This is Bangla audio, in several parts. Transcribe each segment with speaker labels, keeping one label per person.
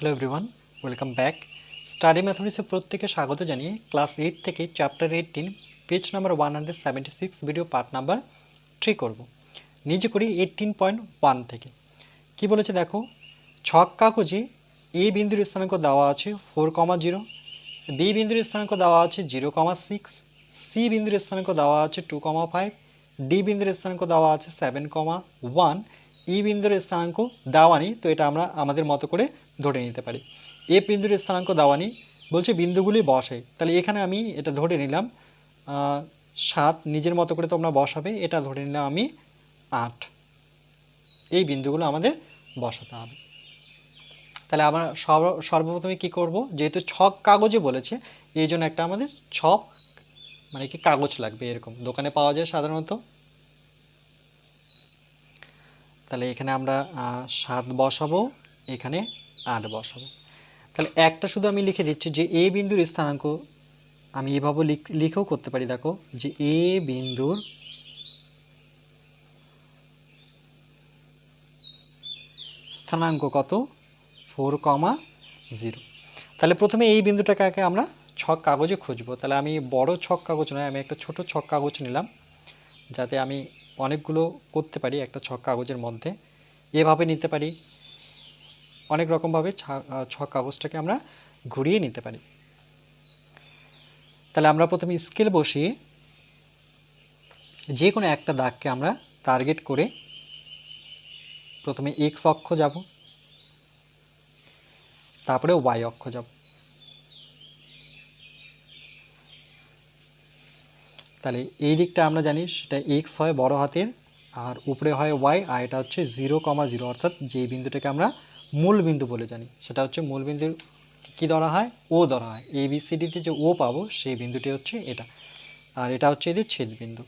Speaker 1: hello everyone welcome back study ম্যাথমেটিক্সে প্রত্যেকে স্বাগত জানিয়ে ক্লাস এইট থেকে chapter eighteen page number one hundred seventy six video part number three করবো নিজে করি এইটিন পয়েন্ট ওয়ান থেকে কি বলেছে দেখো ছক কাগজে এ বিন্দুর স্থানাঙ্ক দেওয়া আছে ফোর কমা জিরো বি বিন্দুর স্থানাঙ্ক দেওয়া আছে জিরো কমা সিক্স সি বিন্দুর স্থানাঙ্ক দেওয়া আছে টু কমা ফাইভ ডি বিন্দুর স্থানাঙ্ক দেওয়া আছে seven comma one E e বিন্দুর স্থানাঙ্ক দাওয়ানি তো এটা আমরা আমাদের মতো করে ধরে নিতে পারি এ e বিন্দুর স্থানাঙ্ক দাওয়ানি বলছে বিন্দুগুলি বসে তাহলে এখানে আমি এটা ধরে নিলাম সাত নিজের মতো করে তোমরা বসাবে এটা ধরে নিলাম আমি আট এই বিন্দুগুলো আমাদের বসাতে হবে তাহলে আমরা সর্বপ্রথমে কি করব যেহেতু ছক কাগজে বলেছে এই জন্য একটা আমাদের ছক মানে কি কাগজ লাগবে এরকম দোকানে পাওয়া যায় সাধারণত তাহলে এখানে আমরা সাত বসাবো এখানে আট বসাবো তাহলে একটা শুধু আমি লিখে দিচ্ছি যে এ বিন্দুর স্থানাঙ্ক আমি এভাবে লিখেও করতে পারি দেখো যে এ বিন্দুর স্থানাঙ্ক কত ফোর কমা জিরো তাহলে প্রথমে এই বিন্দুটাকে আগে আমরা ছক কাগজে খুঁজবো তাহলে আমি বড় ছক কাগজ নয় আমি একটা ছোট ছক কাগজ নিলাম যাতে আমি অনেকগুলো করতে পারি একটা ছক কাগজের মধ্যে এভাবে নিতে পারি অনেক রকমভাবে ছক কাগজটাকে আমরা ঘুরিয়ে নিতে পারি তাহলে আমরা প্রথমে স্কেল বসিয়ে যে কোনো একটা দাগকে আমরা টার্গেট করে প্রথমে এক্স অক্ষ যাব তারপরে ওয়াই অক্ষ যাব তাহলে এই দিকটা আমরা জানি সেটা এক্স হয় বড় হাতের আর উপরে হয় ওয়াই আর এটা হচ্ছে জিরো কমা জিরো অর্থাৎ যে বিন্দুটাকে আমরা মূল বিন্দু বলে জানি সেটা হচ্ছে মূল বিন্দুর কী ধরা হয় ও ধরা হয় এ বি সি ডিতে যে ও পাবো সেই বিন্দুটি হচ্ছে এটা আর এটা হচ্ছে এদের ছেদ বিন্দু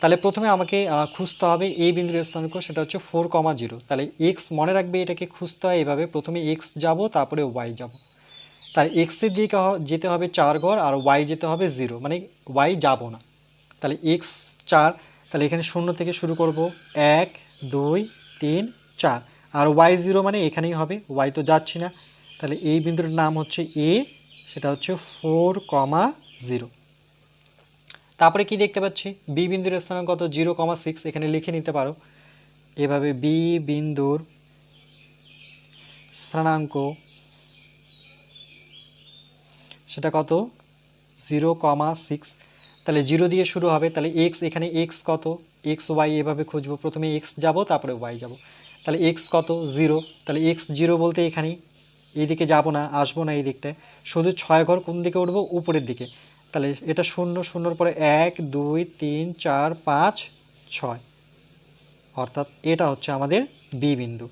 Speaker 1: তাহলে প্রথমে আমাকে খুঁজতে হবে এই বিন্দুর স্থানাঙ্ক সেটা হচ্ছে ফোর কমা জিরো তাহলে এক্স মনে রাখবে এটাকে খুঁজতে হয় এভাবে প্রথমে এক্স যাব তারপরে ওয়াই যাব তাহলে এক্সের দিকে যেতে হবে চার ঘর আর ওয়াই যেতে হবে জিরো মানে ওয়াই যাব না তাহলে এক্স চার তাহলে এখানে শূন্য থেকে শুরু করব এক দুই তিন চার আর ওয়াই জিরো মানে এখানেই হবে ওয়াই তো যাচ্ছি না তাহলে এই বিন্দুর নাম হচ্ছে এ সেটা হচ্ছে ফোর কমা জিরো তারপরে কি দেখতে পাচ্ছি বি বিন্দুর স্থানাঙ্ক কত জিরো কমা সিক্স এখানে লিখে নিতে পারো এভাবে বি বিন্দুর স্থানাঙ্ক সেটা কত জিরো কমা সিক্স তাহলে জিরো দিয়ে শুরু হবে তাহলে এক্স এখানে এক্স কত এক্স ওয়াই এভাবে খুঁজবো প্রথমে এক্স যাব তারপরে ওয়াই যাব তাহলে এক্স কত জিরো তাহলে এক্স জিরো বলতে এখানেই এইদিকে যাব না আসবো না এই দিকটায় শুধু ছয় ঘর কোন দিকে উঠবো উপরের দিকে তাহলে এটা শূন্য শূন্যর পরে এক দুই তিন চার পাঁচ ছয় অর্থাৎ এটা হচ্ছে আমাদের বি বিন্দু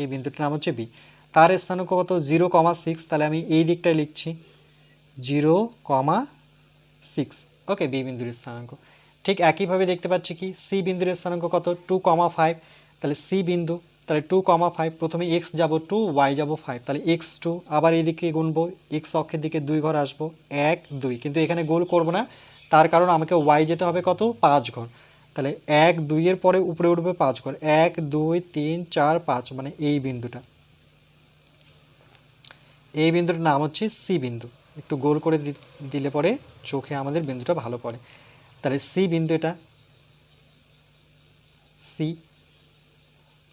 Speaker 1: এই বিন্দুটার নাম হচ্ছে বি তার স্থানক কত জিরো কমা সিক্স তাহলে আমি এই দিকটায় লিখছি zero comma six okay B বিন্দুর স্থানাঙ্ক ঠিক একইভাবে দেখতে পাচ্ছি কি সি বিন্দুর স্থানাঙ্ক কত টু কমা ফাইভ তাহলে সি বিন্দু তাহলে টু কমা ফাইভ প্রথমে এক্স যাবো টু ওয়াই যাবো ফাইভ তাহলে এক্স টু আবার এদিকে গুনবো এক্স অক্ষের দিকে দুই ঘর আসবো এক দুই কিন্তু এখানে গোল করব না তার কারণ আমাকে ওয়াই যেতে হবে কত পাঁচ ঘর তাহলে এক দুইয়ের পরে উপরে উঠবে পাঁচ ঘর এক দুই তিন চার পাঁচ মানে এই বিন্দুটা এই বিন্দুটার নাম হচ্ছে সি বিন্দু একটু গোল করে দিলে পরে চোখে আমাদের বিন্দুটা ভালো পড়ে তাহলে সি বিন্দু এটা সি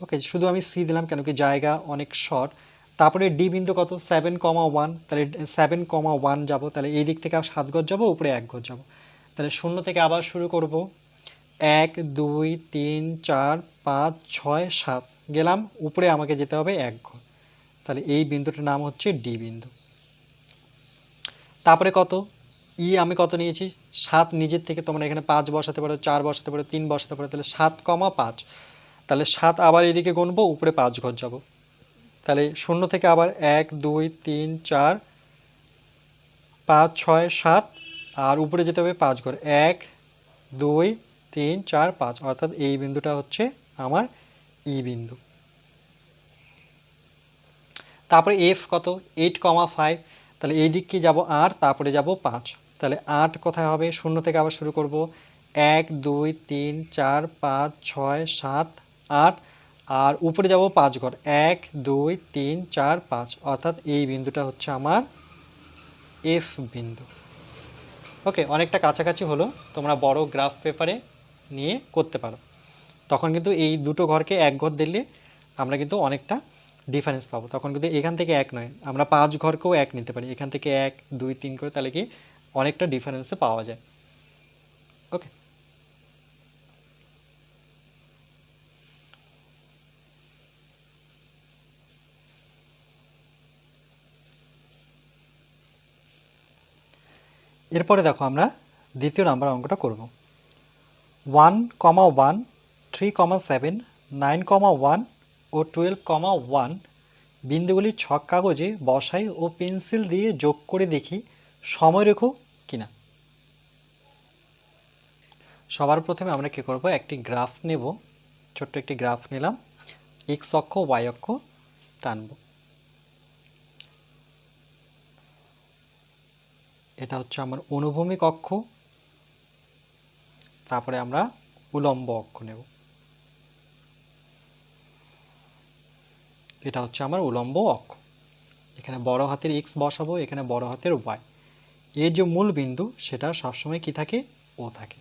Speaker 1: ওকে শুধু আমি সি দিলাম কেন কি জায়গা অনেক শর্ট তারপরে ডি বিন্দু কত সেভেন কমা ওয়ান তাহলে সেভেন কমা ওয়ান যাবো তাহলে এই দিক থেকে সাত ঘর যাবো উপরে এক ঘর যাবো তাহলে শূন্য থেকে আবার শুরু করব এক দুই তিন চার পাঁচ ছয় সাত গেলাম উপরে আমাকে যেতে হবে এক ঘর তাহলে এই বিন্দুটার নাম হচ্ছে ডি বিন্দু তারপরে কত ই আমি কত নিয়েছি সাত নিজের থেকে তোমরা এখানে পাঁচ বসাতে পারো চার বসাতে পারো তিন বসাতে পারো তাহলে সাত কমা পাঁচ তাহলে সাত আবার এদিকে গুনবো উপরে পাঁচ ঘর যাব তাহলে শূন্য থেকে আবার এক দুই তিন চার পাঁচ ছয় সাত আর উপরে যেতে হবে পাঁচ ঘর এক দুই তিন চার পাঁচ অর্থাৎ এই বিন্দুটা হচ্ছে আমার ই বিন্দু তারপরে এফ কত এইট কমা ফাইভ তাহলে এই দিককে যাব আট তারপরে যাব পাঁচ তাহলে আট কোথায় হবে শূন্য থেকে আবার শুরু করব এক দুই তিন চার পাঁচ ছয় সাত আট আর উপরে যাব পাঁচ ঘর এক দুই তিন চার পাঁচ অর্থাৎ এই বিন্দুটা হচ্ছে আমার এফ বিন্দু ওকে অনেকটা কাছাকাছি হলো তোমরা বড় গ্রাফ পেপারে নিয়ে করতে পারো তখন কিন্তু এই দুটো ঘরকে এক ঘর দিলে আমরা কিন্তু অনেকটা ডিফারেন্স পাবো তখন কিন্তু এখান থেকে এক নয় আমরা পাঁচ ঘরকেও এক নিতে পারি এখান থেকে এক দুই তিন করে তাহলে কি অনেকটা ডিফারেন্সে পাওয়া যায় ওকে এরপরে দেখো আমরা দ্বিতীয় নাম্বার অঙ্কটা করব one comma one three comma seven nine comma one ও টুয়েলভ কমা ওয়ান বিন্দুগুলি ছক কাগজে বসাই ও পেন্সিল দিয়ে যোগ করে দেখি সময় রেখো কিনা সবার প্রথমে আমরা কী করব একটি গ্রাফ নেব ছোট্ট একটি গ্রাফ নিলাম এক্স অক্ষ ওয়াই অক্ষ টানব এটা হচ্ছে আমার অনুভূমিক অক্ষ তারপরে আমরা উলম্ব অক্ষ নেব এটা হচ্ছে আমার উলম্ব অক্ষ এখানে বড় হাতের এক্স বসাবো এখানে বড় হাতের ওয়াই এর যে মূল বিন্দু সেটা সবসময় কি থাকে ও থাকে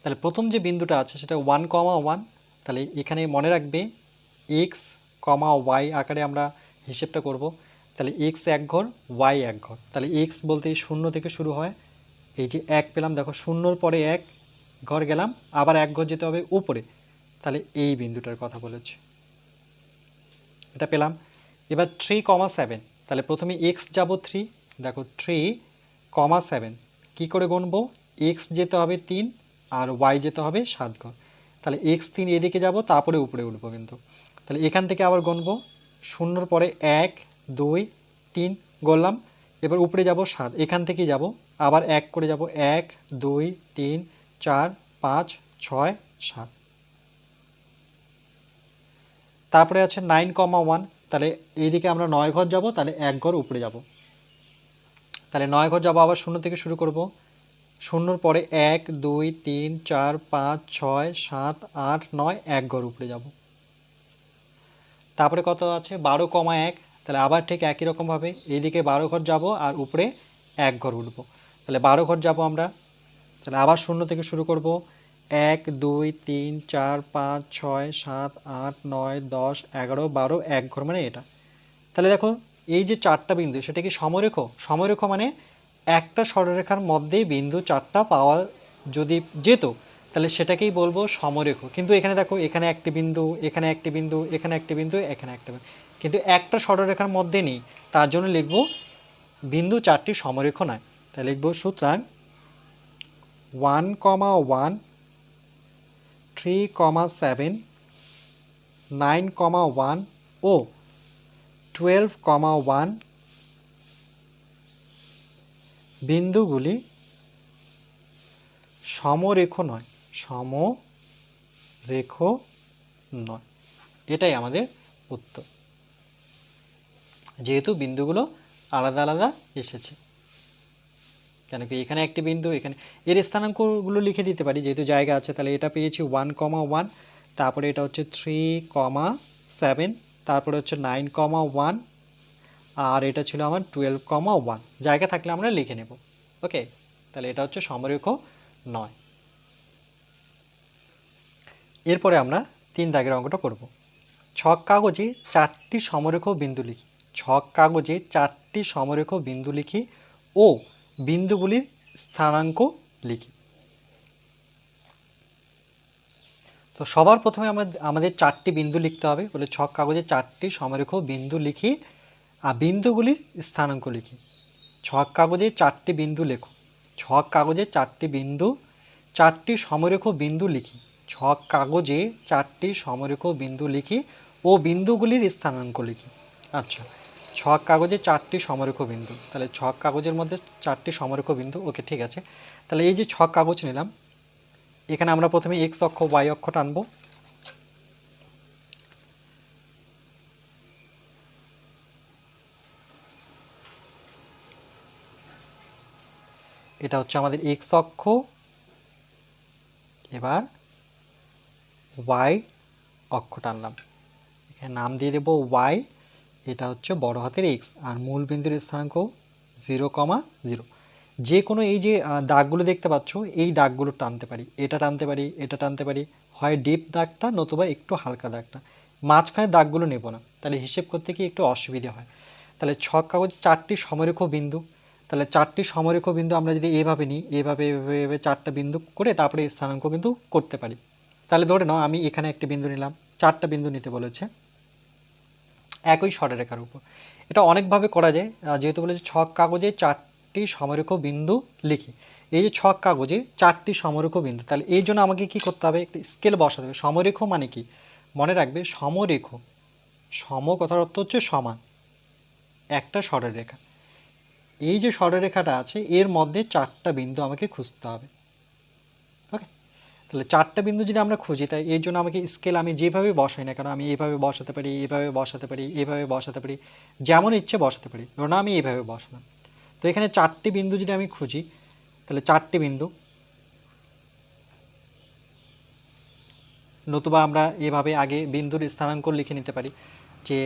Speaker 1: তাহলে প্রথম যে বিন্দুটা আছে সেটা ওয়ান কমা ওয়ান তাহলে এখানে মনে রাখবে এক্স কমা ওয়াই আকারে আমরা হিসেবটা করব তাহলে এক্স এক ঘর ওয়াই এক ঘর তাহলে এক্স বলতে শূন্য থেকে শুরু হয় এই যে এক পেলাম দেখো শূন্যর পরে এক ঘর গেলাম আবার এক ঘর যেতে হবে উপরে তাহলে এই বিন্দুটার কথা বলেছি এটা পেলাম এবার থ্রি কমা সেভেন তাহলে প্রথমে এক্স যাব থ্রি দেখো থ্রি কমা সেভেন কী করে গণব এক্স যেতে হবে তিন আর ওয়াই যেতে হবে সাত ঘর তাহলে এক্স তিন এদিকে যাব তারপরে উপরে উঠবো কিন্তু তাহলে এখান থেকে আবার গণব শূন্যর পরে এক দুই তিন গড়লাম এবার উপরে যাব সাত এখান থেকেই যাব আবার এক করে যাব এক দুই তিন চার পাঁচ ছয় সাত তারপরে আছে নাইন কমা ওয়ান তাহলে এইদিকে আমরা নয় ঘর যাব তাহলে এক ঘর উপরে যাব তাহলে নয় ঘর যাব আবার শূন্য থেকে শুরু করব শূন্যর পরে এক দুই তিন চার পাঁচ ছয় সাত আট নয় এক ঘর উপরে যাব তারপরে কত আছে বারো কমা এক তাহলে আবার ঠিক একই রকমভাবে এইদিকে বারো ঘর যাব আর উপরে এক ঘর উঠব তাহলে বারো ঘর যাব আমরা তাহলে আবার শূন্য থেকে শুরু করব এক দুই তিন চার পাঁচ ছয় সাত আট নয় দশ এগারো বারো এক ঘর মানে এটা তাহলে দেখো এই যে চারটা বিন্দু সেটা কি সমরেখ সমরেখ মানে একটা সরলরেখার মধ্যেই বিন্দু চারটা পাওয়া যদি যেত তাহলে সেটাকেই বলবো সমরেখ কিন্তু এখানে দেখো এখানে একটি বিন্দু এখানে একটি বিন্দু এখানে একটি বিন্দু এখানে একটা বিন্দু কিন্তু একটা সরলরেখার মধ্যে নেই তার জন্য লিখব বিন্দু চারটি সমরেখ নয় তাহলে লিখবো সুতরাং one comma one three comma seven nine comma one ও টুয়েলভ কমা ওয়ান বিন্দুগুলি সমরেখ নয় সমরেখ নয় এটাই আমাদের উত্তর যেহেতু বিন্দুগুলো আলাদা আলাদা এসেছে কেন কি এখানে একটি বিন্দু এখানে এর স্থানাঙ্কগুলো লিখে দিতে পারি যেহেতু জায়গা আছে তাহলে এটা পেয়েছি ওয়ান কমা ওয়ান তারপরে এটা হচ্ছে থ্রি কমা সেভেন তারপরে হচ্ছে নাইন কমা ওয়ান আর এটা ছিল আমার টুয়েলভ কমা ওয়ান জায়গা থাকলে আমরা লিখে নেব ওকে তাহলে এটা হচ্ছে সমরেখ নয় এরপরে আমরা তিন দাগের অঙ্কটা করব ছক কাগজে চারটি সমরেখ বিন্দু লিখি ছক কাগজে চারটি সমরেখ বিন্দু লিখি ও বিন্দুগুলির স্থানাঙ্ক লিখি তো সবার প্রথমে আমাদের চারটি বিন্দু লিখতে হবে বলে ছক কাগজে চারটি সমরেখ বিন্দু লিখি আর বিন্দুগুলির স্থানাঙ্ক লিখি ছক কাগজে চারটি বিন্দু লেখো ছক কাগজে চারটি বিন্দু চারটি সমরেখ বিন্দু লিখি ছক কাগজে চারটি সমরেখ বিন্দু লিখি ও বিন্দুগুলির স্থানাঙ্ক লিখি আচ্ছা ছক কাগজে চারটি সমরেখ বিন্দু তাহলে ছক কাগজের মধ্যে চারটি সমরেখ বিন্দু ওকে ঠিক আছে তাহলে এই যে ছক কাগজ নিলাম এখানে আমরা প্রথমে এক্স অক্ষ ওয়াই অক্ষ টানব এটা হচ্ছে আমাদের এক্স অক্ষ এবার ওয়াই অক্ষ টানলাম এখানে নাম দিয়ে দেব ওয়াই এটা হচ্ছে বড় হাতের এক্স আর মূল বিন্দুর স্থানাঙ্ক জিরো কমা জিরো যে কোনো এই যে দাগগুলো দেখতে পাচ্ছ এই দাগগুলো টানতে পারি এটা টানতে পারি এটা টানতে পারি হয় ডিপ দাগটা নতুবা একটু হালকা দাগটা মাঝখানে দাগগুলো নেব না তাহলে হিসেব করতে কি একটু অসুবিধে হয় তাহলে ছক কাগজে চারটি সমরেখ বিন্দু তাহলে চারটি সমরেখ বিন্দু আমরা যদি এভাবে নিই এভাবে এভাবে এভাবে চারটা বিন্দু করে তারপরে স্থানাঙ্ক কিন্তু করতে পারি তাহলে ধরে নাও আমি এখানে একটি বিন্দু নিলাম চারটা বিন্দু নিতে বলেছে একই রেখার উপর এটা অনেকভাবে করা যায় যেহেতু বলে যে ছক কাগজে চারটি সমরেখ বিন্দু লিখি এই যে ছক কাগজে চারটি সমরেখ বিন্দু তাহলে এই জন্য আমাকে কি করতে হবে একটি স্কেল বসাতে হবে সমরেখ মানে কি মনে রাখবে সমরেখ সম কথার অর্থ হচ্ছে সমান একটা রেখা এই যে রেখাটা আছে এর মধ্যে চারটা বিন্দু আমাকে খুঁজতে হবে তাহলে চারটা বিন্দু যদি আমরা খুঁজি তাই এর জন্য আমাকে স্কেল আমি যেভাবে বসাই না কারণ আমি এভাবে বসাতে পারি এভাবে বসাতে পারি এভাবে বসাতে পারি যেমন ইচ্ছে বসাতে পারি না আমি এভাবে বসলাম তো এখানে চারটি বিন্দু যদি আমি খুঁজি তাহলে চারটি বিন্দু নতুবা আমরা এভাবে আগে বিন্দুর স্থানাঙ্ক লিখে নিতে পারি যে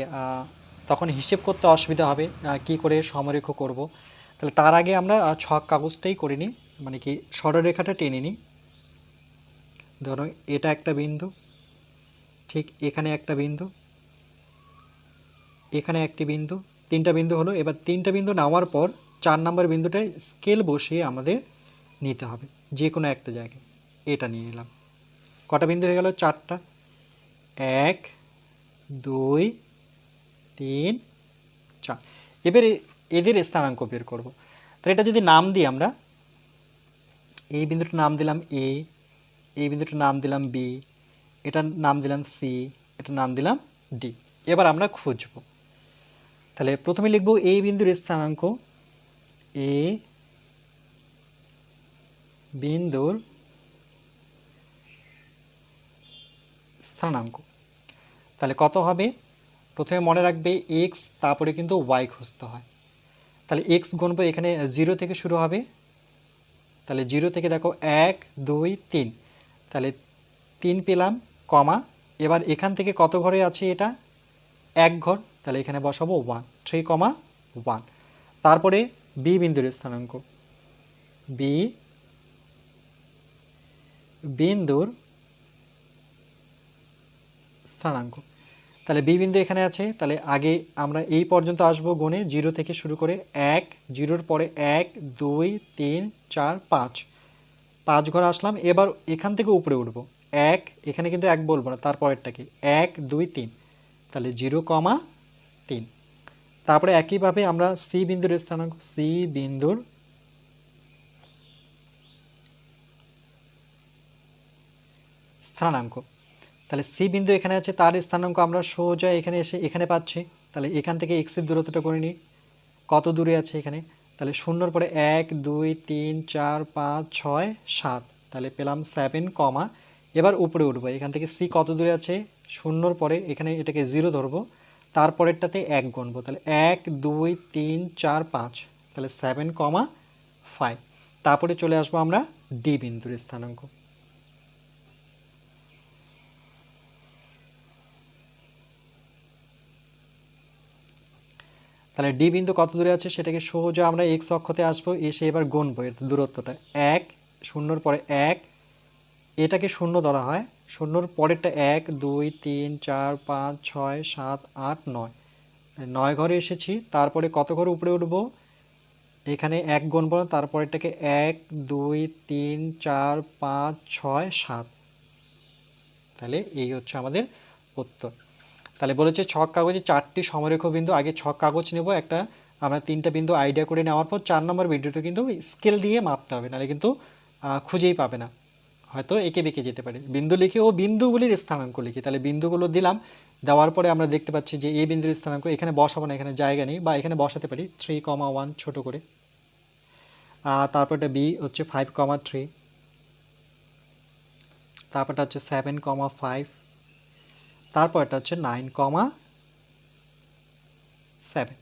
Speaker 1: তখন হিসেব করতে অসুবিধা হবে কি করে সমরেখ করব তাহলে তার আগে আমরা ছক কাগজটাই করিনি মানে কি সরলরেখাটা টেনে নিই ধরো এটা একটা বিন্দু ঠিক এখানে একটা বিন্দু এখানে একটি বিন্দু তিনটা বিন্দু হলো এবার তিনটা বিন্দু নামার পর চার নম্বর বিন্দুটায় স্কেল বসিয়ে আমাদের নিতে হবে যে কোনো একটা জায়গায় এটা নিয়ে নিলাম কটা বিন্দু হয়ে গেল চারটা এক দুই তিন চার এবার এদের স্থানাঙ্ক বের করবো তাহলে এটা যদি নাম দিই আমরা এই বিন্দুটার নাম দিলাম এ এই বিন্দুটার নাম দিলাম বি এটার নাম দিলাম সি এটার নাম দিলাম ডি এবার আমরা খুঁজব তাহলে প্রথমে লিখব এ বিন্দুর স্থানাঙ্ক এ বিন্দুর স্থানাঙ্ক তাহলে কত হবে প্রথমে মনে রাখবে এক্স তারপরে কিন্তু ওয়াই খুঁজতে হয় তাহলে এক্স গণব এখানে জিরো থেকে শুরু হবে তাহলে জিরো থেকে দেখো এক দুই তিন তাহলে তিন পেলাম কমা এবার এখান থেকে কত ঘরে আছে এটা এক ঘর তাহলে এখানে বসাবো ওয়ান থ্রি কমা ওয়ান তারপরে বি বিন্দুর স্থানাঙ্ক বি বিন্দুর স্থানাঙ্ক তাহলে বি বিন্দু এখানে আছে তাহলে আগে আমরা এই পর্যন্ত আসব গুণে জিরো থেকে শুরু করে এক জিরোর পরে এক দুই তিন চার পাঁচ পাঁচ ঘর আসলাম এবার এখান থেকে উপরে উঠবো এক এখানে কিন্তু এক বলবো না তারপরেরটা কি এক দুই তিন তাহলে জিরো কমা তিন তারপরে একইভাবে আমরা সি বিন্দুর স্থানাঙ্ক সি বিন্দুর স্থানাঙ্ক তাহলে সি বিন্দু এখানে আছে তার স্থানাঙ্ক আমরা সোজা এখানে এসে এখানে পাচ্ছি তাহলে এখান থেকে এক্সের দূরত্বটা করে নিই কত দূরে আছে এখানে তাহলে শূন্যর পরে এক দুই তিন চার পাঁচ ছয় সাত তাহলে পেলাম সেভেন কমা এবার উপরে উঠবো এখান থেকে সি কত দূরে আছে শূন্যর পরে এখানে এটাকে জিরো ধরবো তারপরেরটাতে এক গণবো তাহলে এক দুই তিন চার পাঁচ তাহলে সেভেন কমা ফাইভ তারপরে চলে আসবো আমরা ডি বিন্দুর স্থানাঙ্ক তাহলে ডি বিন্দু কত দূরে আছে সেটাকে সহজে আমরা এক্স অক্ষতে আসবো এসে এবার গণবো এর দূরত্বটা এক শূন্যর পরে এক এটাকে শূন্য ধরা হয় শূন্যর পরেরটা এক দুই তিন চার পাঁচ ছয় সাত আট নয় নয় ঘরে এসেছি তারপরে কত ঘর উপরে উঠবো এখানে এক তারপরে তারপরেরটাকে এক দুই তিন চার পাঁচ ছয় সাত তাহলে এই হচ্ছে আমাদের উত্তর তাহলে বলেছে ছক কাগজে চারটি সমরেখ বিন্দু আগে ছক কাগজ নেব একটা আমরা তিনটা বিন্দু আইডিয়া করে নেওয়ার পর চার নম্বর বিন্দুটা কিন্তু স্কেল দিয়ে মাপতে হবে নাহলে কিন্তু খুঁজেই পাবে না হয়তো এঁকে বেঁকে যেতে পারে বিন্দু লিখে ও বিন্দুগুলির স্থানাঙ্ক লিখি তাহলে বিন্দুগুলো দিলাম দেওয়ার পরে আমরা দেখতে পাচ্ছি যে এই বিন্দুর স্থানাঙ্ক এখানে বসাবো না এখানে জায়গা নেই বা এখানে বসাতে পারি থ্রি কমা ওয়ান ছোটো করে তারপরটা বি হচ্ছে ফাইভ কমা থ্রি তারপরটা হচ্ছে সেভেন কমা ফাইভ তারপর এটা হচ্ছে নাইন কমা সেভেন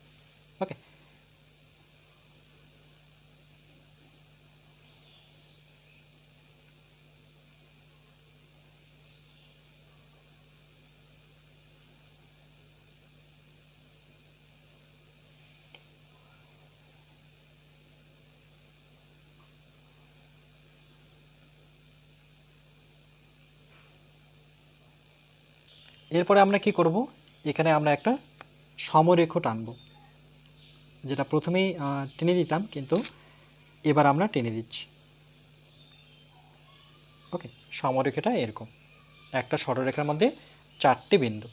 Speaker 1: এরপরে আমরা কি করব এখানে আমরা একটা সমরেখ টানব যেটা প্রথমেই টেনে দিতাম কিন্তু এবার আমরা টেনে দিচ্ছি ওকে সমরেখাটা এরকম একটা সরলরেখার মধ্যে চারটি বিন্দু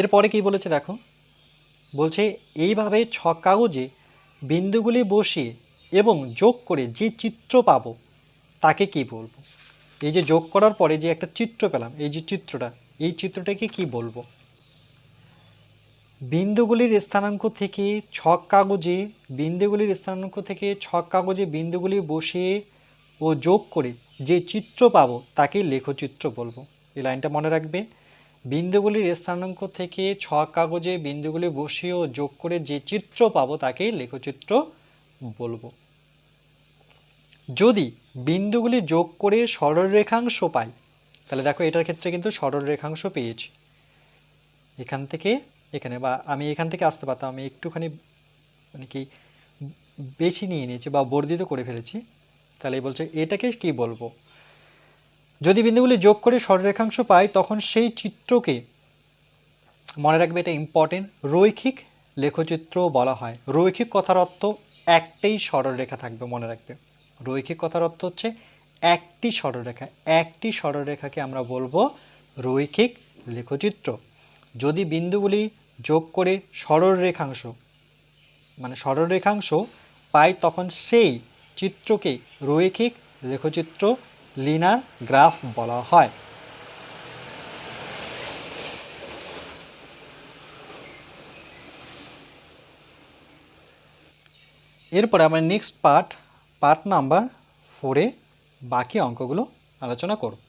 Speaker 1: এরপরে কি বলেছে দেখো বলছে এইভাবে ছ কাগজে বিন্দুগুলি বসিয়ে এবং যোগ করে যে চিত্র পাবো তাকে কি বলবো এই যে যোগ করার পরে যে একটা চিত্র পেলাম এই যে চিত্রটা এই চিত্রটাকে কি বলবো বিন্দুগুলির স্থানাঙ্ক থেকে ছক কাগজে বিন্দুগুলির স্থানাঙ্ক থেকে ছক কাগজে বিন্দুগুলি বসে ও যোগ করে যে চিত্র পাবো তাকে লেখচিত্র বলবো এই লাইনটা মনে রাখবে বিন্দুগুলির স্থানাঙ্ক থেকে ছক কাগজে বিন্দুগুলি বসিয়ে ও যোগ করে যে চিত্র পাবো তাকে লেখচিত্র বলবো যদি বিন্দুগুলি যোগ করে সরলরেখাংশ পাই তাহলে দেখো এটার ক্ষেত্রে কিন্তু সরলরেখাংশ পেয়েছি এখান থেকে এখানে বা আমি এখান থেকে আসতে পারতাম আমি একটুখানি মানে কি বেশি নিয়ে নিয়েছি বা বর্ধিত করে ফেলেছি তাহলে বলছে এটাকে কি বলবো যদি বিন্দুগুলি যোগ করে সরলরেখাংশ পাই তখন সেই চিত্রকে মনে রাখবে এটা ইম্পর্টেন্ট রৈখিক লেখচিত্র বলা হয় রৈখিক কথার অর্থ একটাই সরলরেখা থাকবে মনে রাখবে রৈখিক কথার অর্থ হচ্ছে একটি সরলরেখা একটি সরলরেখাকে আমরা বলবো রৈখিক লেখচিত্র যদি বিন্দুগুলি যোগ করে সরলরেখাংশ মানে সরলরেখাংশ পাই তখন সেই চিত্রকে রৈখিক লেখচিত্র লিনার গ্রাফ বলা হয় এরপরে আমরা নেক্সট পার্ট পার্ট নাম্বার ফোরে বাকি অঙ্কগুলো আলোচনা করব